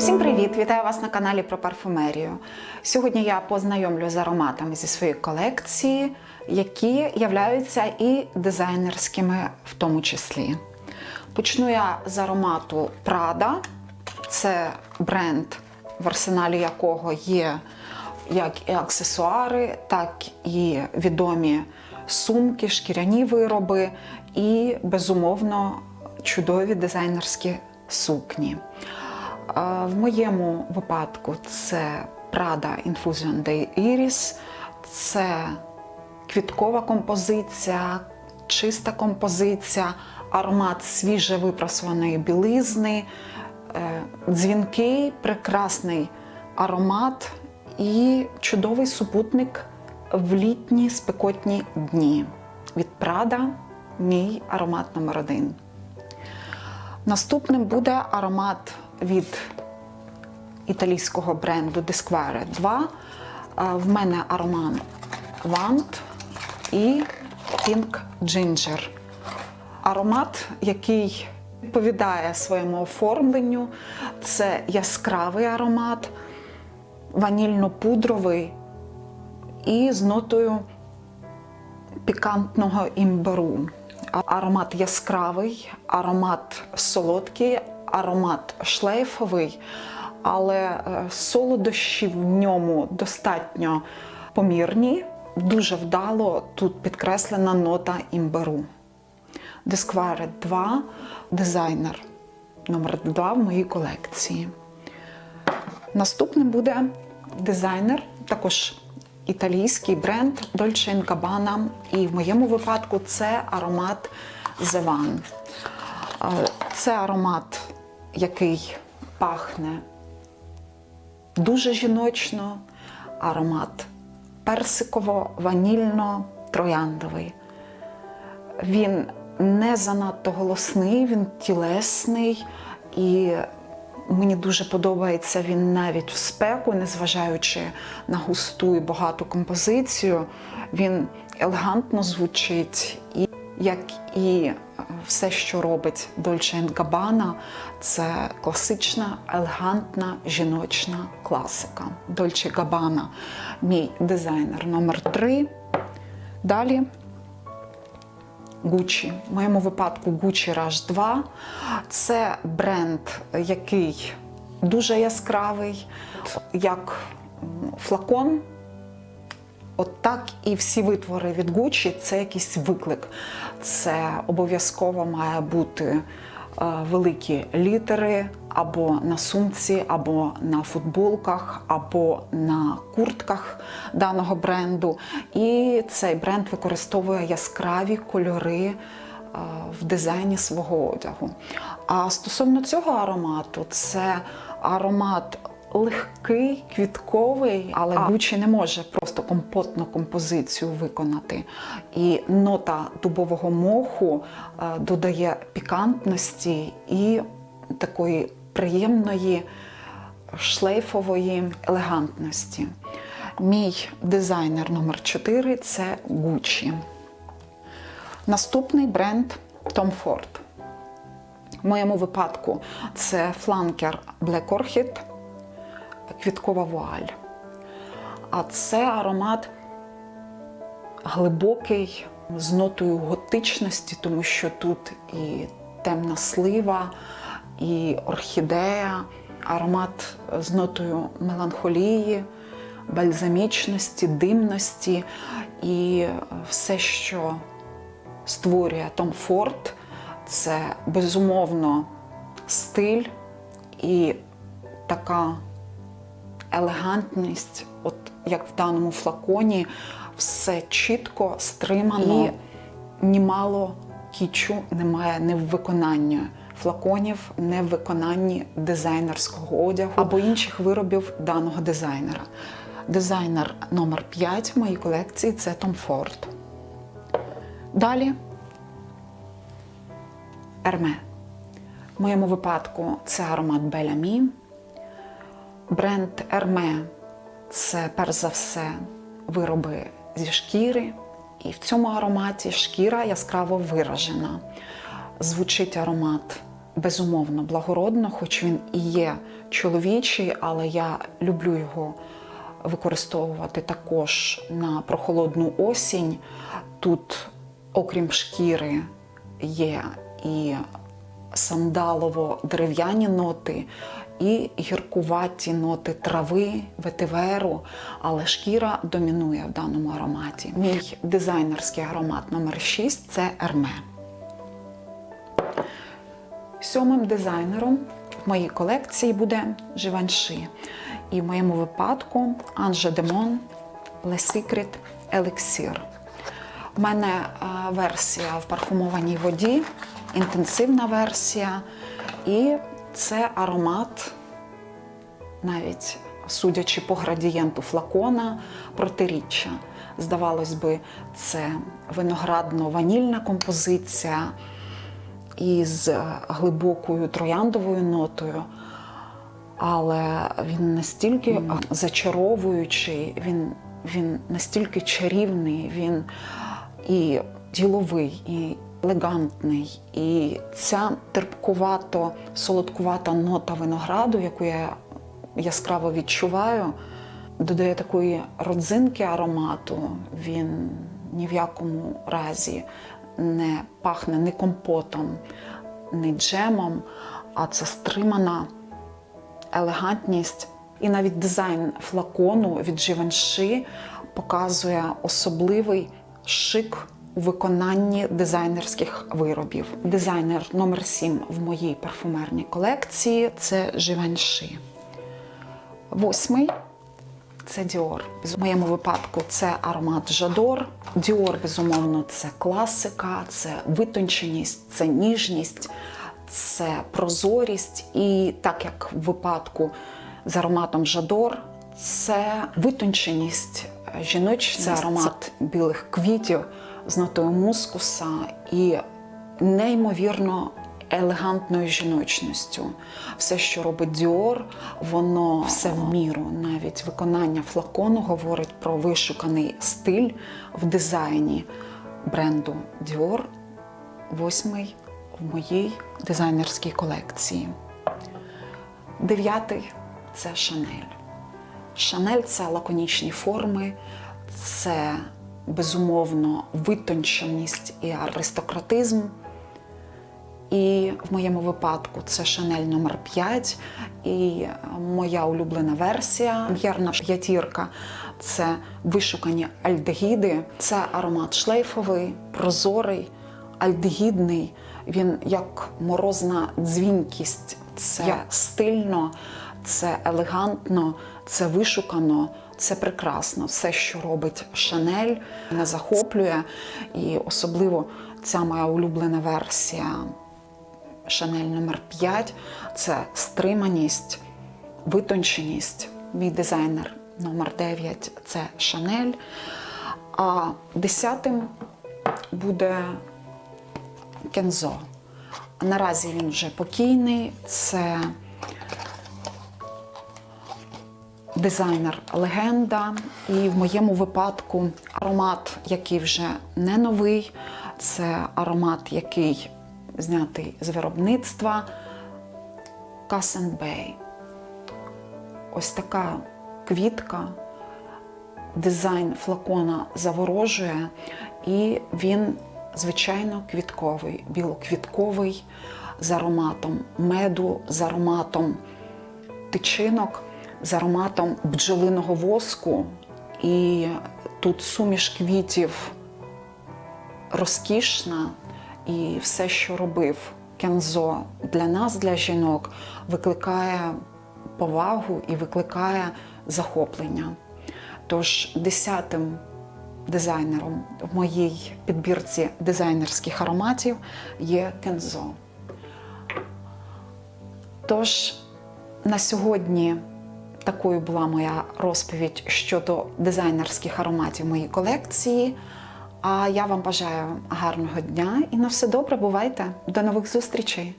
Всім привіт! Вітаю вас на каналі про парфумерію. Сьогодні я познайомлю з ароматами зі своєї колекції, які являються і дизайнерськими в тому числі. Почну я з аромату Prada. Це бренд, в арсеналі якого є як і аксесуари, так і відомі сумки, шкіряні вироби і, безумовно, чудові дизайнерські сукні. В моєму випадку це Prada Infusion Day Iris, це квіткова композиція, чиста композиція, аромат свіже випрасуваної білизни, е, дзвінкий, прекрасний аромат і чудовий супутник в літні спекотні дні. Від Prada мій аромат номер один. Наступним буде аромат від італійського бренду Disquare 2. Е, В мене аромат Vant і Pink Ginger. Аромат, який відповідає своєму оформленню. Це яскравий аромат, ванільно-пудровий і з нотою пікантного імбиру. Аромат яскравий, аромат солодкий, аромат шлейфовий, але е, солодощі в ньому достатньо помірні. Дуже вдало тут підкреслена нота імбиру. Disquire 2 дизайнер номер 2 в моїй колекції. Наступним буде дизайнер, також італійський бренд Dolce Gabbana. І в моєму випадку це аромат The One. Е, Це аромат, який пахне дуже жіночно, аромат персиково-ванільно-трояндовий. Він не занадто голосний, він тілесний і мені дуже подобається він навіть в спеку, незважаючи на густу і багату композицію. Він елегантно звучить, і як і все, що робить Dolce Gabbana, це класична, елегантна жіночна класика. Dolce Gabbana – мій дизайнер номер 3 Далі Gucci. В моєму випадку Gucci Rush 2. Це бренд, який дуже яскравий, як флакон. От так і всі витвори від Gucci – це якийсь виклик. Це обов'язково має бути е, великі літери або на сумці, або на футболках, або на куртках даного бренду. І цей бренд використовує яскраві кольори е, в дизайні свого одягу. А стосовно цього аромату, це аромат легкий, квітковий, але Gucci не може просто компотну композицію виконати. І нота дубового моху е, додає пікантності і такої приємної шлейфової елегантності. Мій дизайнер номер 4 це Gucci. Наступний бренд Tom Ford. В моєму випадку це фланкер Black Orchid, квіткова вуаль. А це аромат глибокий, з нотою готичності, тому що тут і темна слива, і орхідея, аромат з нотою меланхолії, бальзамічності, димності і все, що створює Том Форд, це безумовно стиль і така елегантність, от як в даному флаконі, все чітко, стримано, і німало кічу немає не в виконанні флаконів, не в виконанні дизайнерського одягу або інших виробів даного дизайнера. Дизайнер номер 5 в моїй колекції це Tom Ford. Далі Ерме. В моєму випадку це аромат Белямі. Бренд Ерме це перш за все вироби зі шкіри, і в цьому ароматі шкіра яскраво виражена. Звучить аромат безумовно благородно, хоч він і є чоловічий, але я люблю його використовувати також на прохолодну осінь. Тут, окрім шкіри, є і сандалово-дерев'яні ноти, і гіркуваті ноти трави, ветиверу, але шкіра домінує в даному ароматі. Мій дизайнерський аромат номер 6 це Ерме. Сьомим дизайнером в моїй колекції буде Живанши. І в моєму випадку Анже Демон Le Secret Elixir. У мене е, версія в парфумованій воді, інтенсивна версія. І це аромат, навіть судячи по градієнту флакона, протиріччя. Здавалось би, це виноградно-ванільна композиція із глибокою трояндовою нотою. Але він настільки зачаровуючий, він, він настільки чарівний, він і діловий, і елегантний. І ця терпкувато, солодкувата нота винограду, яку я яскраво відчуваю, додає такої родзинки аромату. Він ні в якому разі не пахне ні компотом, ні джемом, а це стримана елегантність. І навіть дизайн флакону від Givenchy показує особливий шик у виконанні дизайнерських виробів. Дизайнер номер 7 в моїй парфумерній колекції це Givenchy. Восьмий це Dior. В моєму випадку це аромат Жадор. Dior, безумовно, це класика, це витонченість, це ніжність, це прозорість. І так як в випадку з ароматом Жадор, це витонченість жіночність, це аромат білих квітів з нотою мускуса і неймовірно елегантною жіночністю. Все, що робить Діор, воно все в міру. Навіть виконання флакону говорить про вишуканий стиль в дизайні бренду Dior, восьмий в моїй дизайнерській колекції. Дев'ятий це Шанель. Шанель це лаконічні форми, це безумовно витонченість і аристократизм. І в моєму випадку це Шанель номер 5 і моя улюблена версія М'ярна п'ятірка це вишукані альдегіди. Це аромат шлейфовий, прозорий, альдегідний. Він як морозна дзвінкість, це стильно, це елегантно, це вишукано. Це прекрасно. Все, що робить Шанель, мене захоплює. І особливо ця моя улюблена версія Шанель номер 5 це стриманість, витонченість. Мій дизайнер номер 9 це Шанель. А десятим буде Кензо. Наразі він вже покійний. Це дизайнер легенда. І в моєму випадку аромат, який вже не новий, це аромат, який знятий з виробництва Касенбей. Ось така квітка, дизайн флакона заворожує, і він, звичайно, квітковий, білоквітковий, з ароматом меду, з ароматом тичинок, з ароматом бджолиного воску. І тут суміш квітів розкішна. І все, що робив Кензо для нас, для жінок, викликає повагу і викликає захоплення. Тож десятим дизайнером в моїй підбірці дизайнерських ароматів є Кензо. Тож на сьогодні такою була моя розповідь щодо дизайнерських ароматів моїй колекції. А я вам бажаю гарного дня і на все добре. Бувайте! До нових зустрічей!